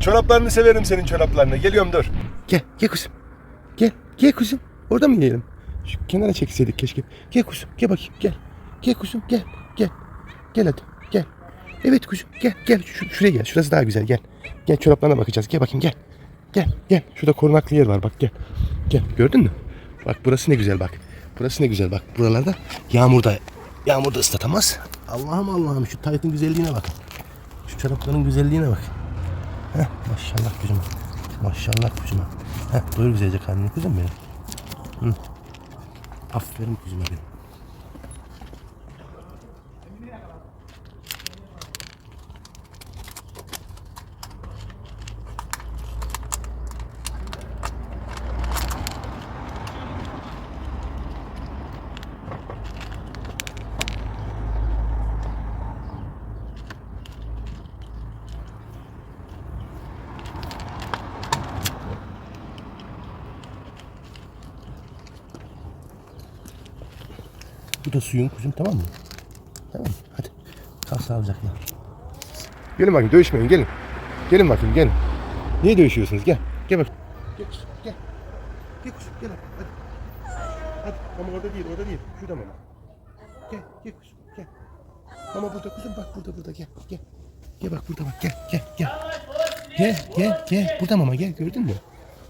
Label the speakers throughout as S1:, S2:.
S1: Çoraplarını severim senin çoraplarını. Geliyorum dur. Gel, gel kuzum. Gel, gel kuzum. Orada mı yiyelim? Şu kenara çekseydik keşke. Gel kuzum, gel bakayım, gel. Gel kuzum, gel, gel. Gel hadi, gel. Evet kuzum, gel, gel. Şu, şuraya gel, şurası daha güzel, gel. Gel çoraplarına bakacağız, gel bakayım, gel. Gel, gel. Şurada korunaklı yer var, bak gel. Gel, gördün mü? Bak burası ne güzel bak. Burası ne güzel bak. Buralarda yağmurda, yağmurda ıslatamaz. Allah'ım Allah'ım şu taytın güzelliğine bak. Şu çorapların güzelliğine bak. Heh, maşallah kuzum. Maşallah kuzum. Heh, doyur güzelce karnını kuzum benim. Hı. Aferin kuzuma benim. Bu da suyun kuzum tamam mı? Tamam? Hadi. Kalk sağlıcakla. Gelin bakayım dövüşmeyin gelin. Gelin bakayım gelin. Niye dövüşüyorsunuz? Gel. Gel bak. Gel kuzum gel. Gel kuzum gel hadi. Hadi. Hadi. Mama orada değil orada değil. Şurada mama. Gel gel kuzum gel. Mama burada kuzum bak burada burada gel gel. Gel bak burada bak gel gel gel. Gel gel gel. Burada mama gel gördün mü?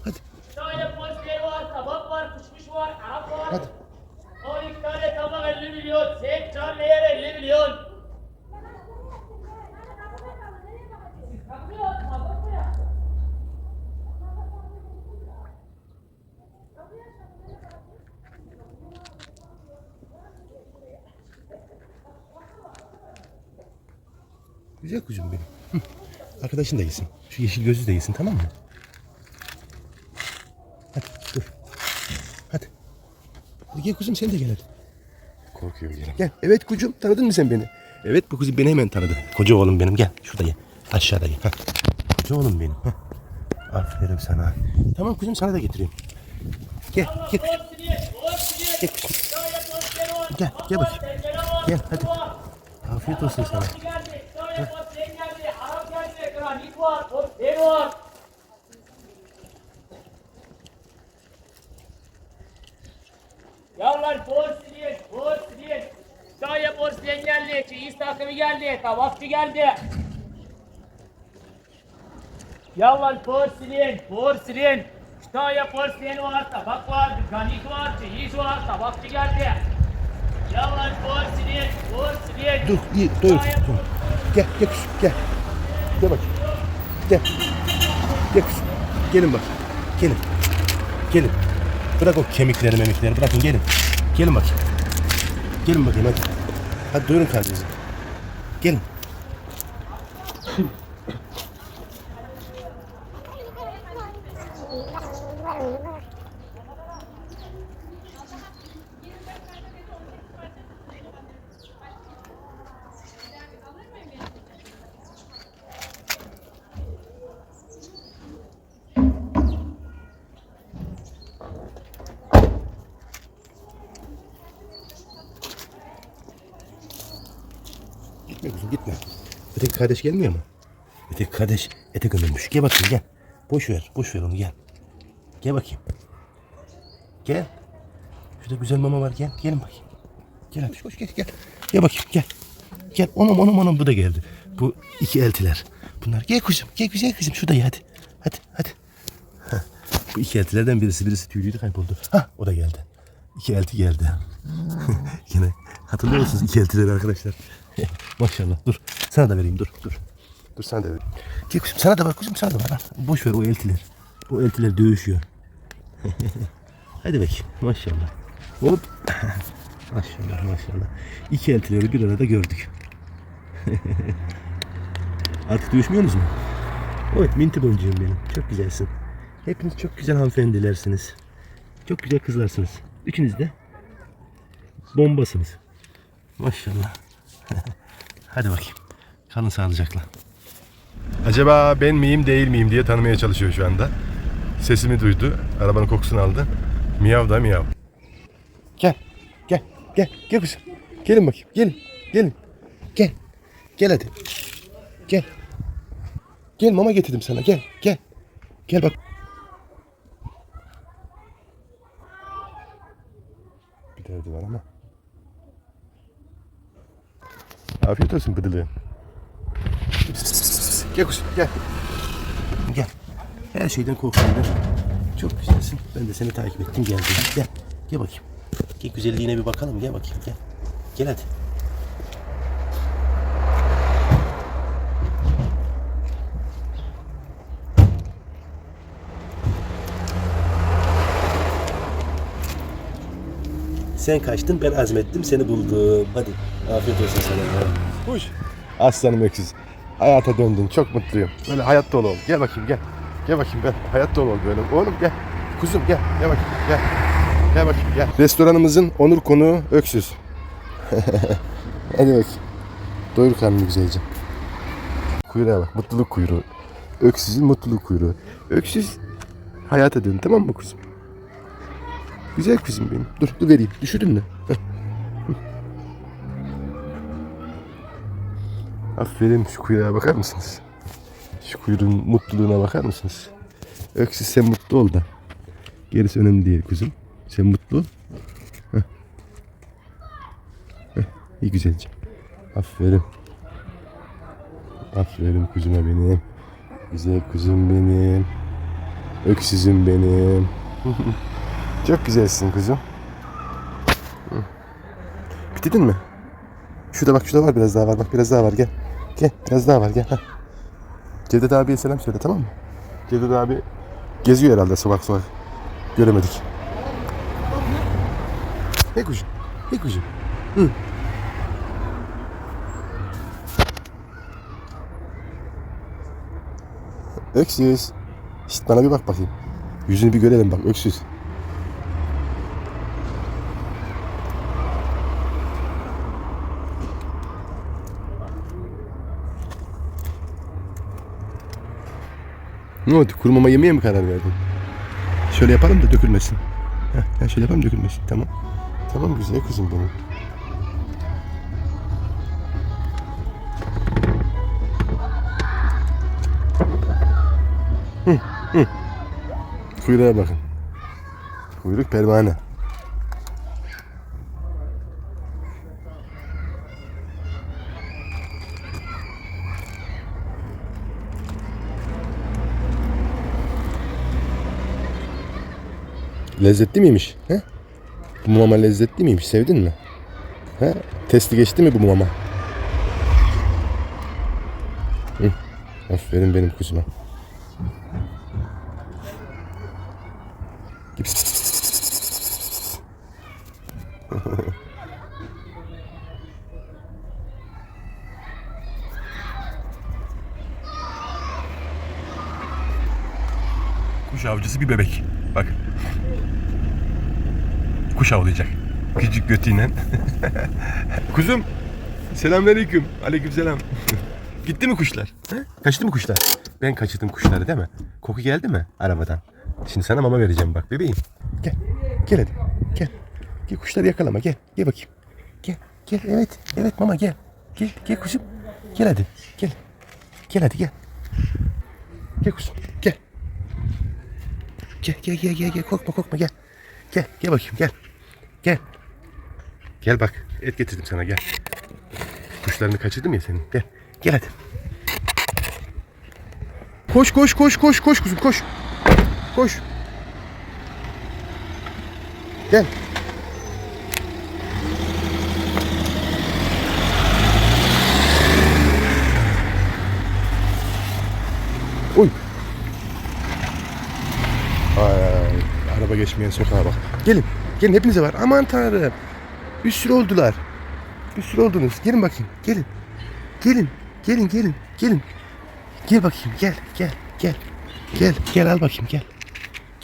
S1: Hadi
S2: tane poster var, tabak var, kuşmuş var, Arap var.
S1: hadi.
S2: 12 tane tabak 50 milyon, sen canlı yer 50 milyon.
S1: Güzel kuzum benim. Arkadaşın da yesin. Şu yeşil gözlü de yesin tamam mı? Hadi dur. Hadi. Hadi gel kuzum sen de gel hadi. Korkuyor gel. Gel. Evet kucum tanıdın mı sen beni? Evet bu kuzum beni hemen tanıdı. Koca oğlum benim gel. Şurada gel. Aşağıda gel. Heh. Koca oğlum benim. Heh. Aferin sana. Tamam kuzum sana da getireyim. Gel gel Gel
S2: var.
S1: Gel gel bakayım. Gel hadi. Afiyet olsun sana.
S2: Geldi, takımı geldi, tabakçı geldi. Yavrular porselen, porselen. Daya porselen var, tabak var, granit var, çeyiz var, tabakçı geldi. Yavrular porselen, porselen.
S1: Dur iyi.
S2: Daya
S1: Dur. Gel gel kuzum gel. Gel bakayım. Gel. Gel kuzum. Gelin bak. Gelin. Gelin. Bırak o kemikleri memikleri bırakın gelin. Gelin bakayım. Gelin bakayım hadi. Hadi doyurun karnınızı. Gelin. Gitme kuzum gitme. Öteki kardeş gelmiyor mu? Öteki kardeş ete gömülmüş. Gel bakayım gel. Boş ver. Boş ver onu gel. Gel bakayım. Gel. Şurada güzel mama var gel. Gelin bakayım. Gel hadi koş gel gel. Gel bakayım gel. Gel onum onum onum bu da geldi. Bu iki eltiler. Bunlar gel kuzum gel güzel kızım şurada ya hadi. Hadi hadi. Heh. Bu iki eltilerden birisi birisi tüylüydü kayboldu. Ha o da geldi. İki elti geldi. Yine hatırlıyor musunuz iki eltileri arkadaşlar? Maşallah dur. Sana da vereyim dur dur. Dur sana da vereyim. Gel kuzum sana da var kuzum sana da. Al. Boş ver o eltiler. O eltiler dövüşüyor. Hadi bakayım maşallah. Hop. maşallah maşallah. İki eltileri bir arada gördük. Artık dövüşmüyorsunuz mu? Evet minti boncuğum benim. Çok güzelsin. Hepiniz çok güzel hanımefendilersiniz. Çok güzel kızlarsınız. Üçünüz de bombasınız. Maşallah. Hadi bakayım. Kalın sağlıcakla. Acaba ben miyim değil miyim diye tanımaya çalışıyor şu anda. Sesimi duydu. Arabanın kokusunu aldı. Miyav da miyav. Gel. Gel. Gel. Gel kızım. Gelin bakayım. Gelin. Gelin. Gel. Gel hadi. Gel. Gel mama getirdim sana gel gel. Gel bak. Bir derdi var ama. Afiyet olsun bıdılığın. Gel kuzum gel. Gel. Her şeyden korkuyorlar. Çok güzelsin. Ben de seni takip ettim geldim. Gel. Gel bakayım. Gel güzelliğine bir bakalım. Gel bakayım gel. Gel hadi. Sen kaçtın ben azmettim seni buldum. Hadi afiyet olsun sana. ya. Hoş. Aslanım öksüz. Hayata döndün çok mutluyum. Böyle hayat dolu ol. Gel bakayım gel. Gel bakayım ben. Hayat dolu ol böyle. Oğlum gel. Kuzum gel. Gel bakayım gel. Gel bakayım gel. Restoranımızın onur konuğu öksüz. Hadi bakayım. Doyur karnını güzelce. Kuyruğa bak. Mutluluk kuyruğu. Öksüzün mutluluk kuyruğu. Öksüz hayata dön tamam mı kuzum? Güzel kızım benim. Dur, dur vereyim. Heh. Hı. Aferin şu kuyruğa bakar mısınız? Şu kuyruğun mutluluğuna bakar mısınız? Öksüz sen mutlu ol da. Gerisi önemli değil kuzum. Sen mutlu ol. Heh. Heh, İyi güzelce. Aferin. Aferin kuzuma benim. Güzel kuzum benim. Öksüzüm benim. Çok güzelsin kuzum. Bitirdin mi? Şurada bak şurada var biraz daha var bak biraz daha var gel. Gel biraz daha var gel. Heh. Cevdet abiye selam söyle tamam mı? Cevdet abi geziyor herhalde sokak sokak. Göremedik. Ne kuşum? Ne kuşum? Hı. Öksüz. Şişt bana bir bak bakayım. Yüzünü bir görelim bak öksüz. Ne oldu? Kuru mama yemeye mi karar verdin? Şöyle yapalım da dökülmesin. Heh, şöyle yapalım dökülmesin. Tamam. Tamam güzel kızım benim. Hı, hı. Kuyruğa bakın. Kuyruk pervane. Lezzetli miymiş? He? Bu mama lezzetli miymiş? Sevdin mi? He? Testi geçti mi bu mama? Hı. Aferin benim kuzuma. Kuş avcısı bir bebek. Bak. Kuş avlayacak. Küçük götüyle. Kuzum. Selamünaleyküm. Aleykümselam. Gitti mi kuşlar? He? Kaçtı mı kuşlar? Ben kaçırdım kuşları değil mi? Koku geldi mi arabadan? Şimdi sana mama vereceğim bak bebeğim. Gel. Gel hadi. Gel. Gel kuşları yakalama gel. Gel bakayım. Gel. Gel evet. Evet mama gel. Gel. Gel kuzum. Gel hadi. Gel. Gel hadi gel. Gel kuzum. Gel. Gel gel gel gel gel korkma korkma gel. Gel gel bakayım gel. Gel. Gel bak et getirdim sana gel. Kuşlarını kaçırdım ya senin. Gel. Gel hadi. Koş koş koş koş koş kuzum koş. Koş. Gel. Geçmeyen sokağa bak. Gelin. Gelin hepinize var. Aman tanrım. Bir sürü oldular. Bir sürü oldunuz. Gelin bakayım. Gelin. Gelin. Gelin gelin. Gelin. Gel bakayım. Gel. Gel. Gel. Gel. Gel al bakayım. Gel.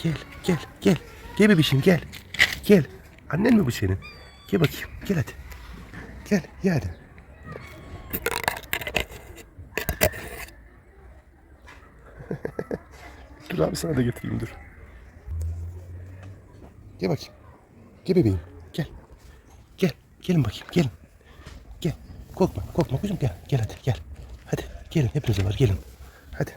S1: Gel. Gel. Gel. Gel bebişim gel. Gel. Annen mi bu senin? Gel bakayım. Gel hadi. Gel. Gel hadi. dur abi sana da getireyim dur. Gel bakayım. Gel bebeğim. Gel. Gel. Gelin bakayım. Gelin. Gel. Korkma. Korkma kuzum gel. Gel hadi gel. Hadi. Gelin hepiniz var gelin. Hadi.